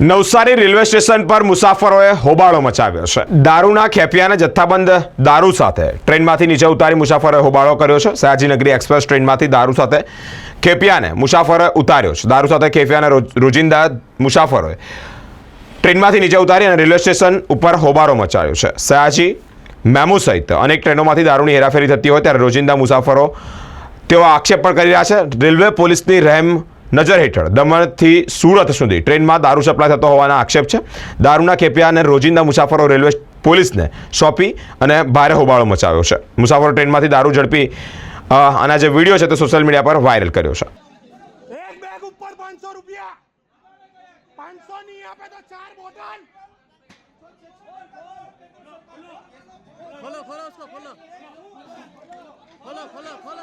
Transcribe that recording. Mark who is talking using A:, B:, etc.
A: Navsari railway station પર મુસાફરોએ હોબાળો મચાવ્યો છે. દારૂના ખેપિયાને જથ્થાબંધ દારૂ સાથે ટ્રેનમાંથી નીચે ઉતારી મુસાફરોએ હોબાળો કર્યો છે. સયાજીનગરી એક્સપ્રેસ ટ્રેનમાંથી દારૂ સાથે ખેપિયાને મુસાફરોએ ઉતાર્યો છે. દારૂ સાથે ખેપિયાને રોજિંદા મુસાફરોએ ટ્રેનમાંથી નીચે ઉતારી અને રેલવે સ્ટેશન ઉપર હોબાળો મચાવ્યો છે. સયાજી, મેમુ સહિત અનેક ટ્રેનોમાંથી દારૂની હેરાફેરી થતી હોય ત્યારે રોજિંદા મુસાફરો તેઓ આક્ષેપ પણ કરી રહ્યા છે. રેલવે પોલીસની રહેમ નજર હેઠળ દમણથી સુરત સુધી ટ્રેનમાં દારૂ સપ્લાય થતો હોવાના આક્ષેપ છે. દારૂના ખેપિયા અને રોજિંદા મુસાફરો રેલવે પોલીસને સોંપી અને ભારે હોબાળો મચાવ્યો છે. મુસાફરો ટ્રેનમાંથી દારૂ ઝડપી આના જે વીડિયો છે તે સોશિયલ મીડિયા પર વાયરલ કર્યો છે.
B: ખોલો ખોલો. ખોલો
C: ખોલો ખોલો.